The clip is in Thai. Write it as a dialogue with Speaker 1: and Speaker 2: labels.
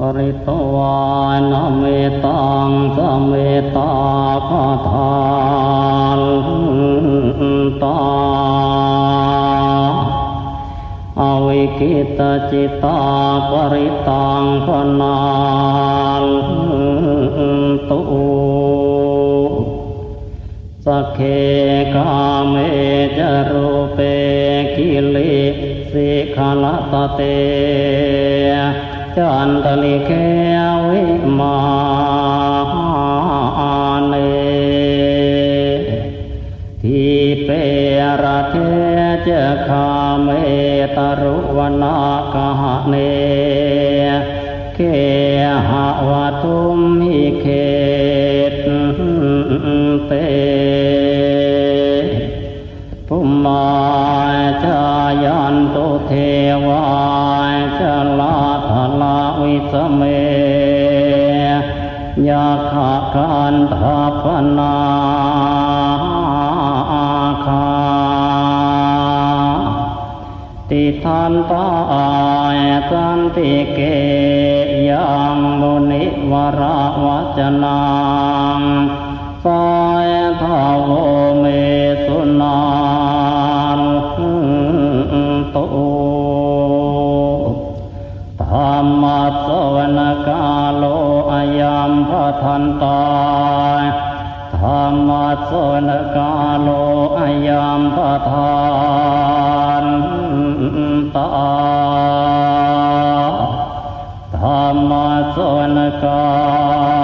Speaker 1: ปริตวานเมตังสเมตาคาทานตาอวิกิตจิตาปริตังพนาลตุสเคกาเมจรูเปกิเลสิขลตเต จันตลิเควิมานเนทีเประเทเจคาเมตรุวนาคหเนเคหะวะทุมมิเขตเตภุมมาจายันตุเทวา เมยาขะคันทาปนาคาติทันตายสันติเกยังมุนิวราวัจนัง ทันตาธรรมะสวนกาโลอายามปทานตาธรรมะสวนกา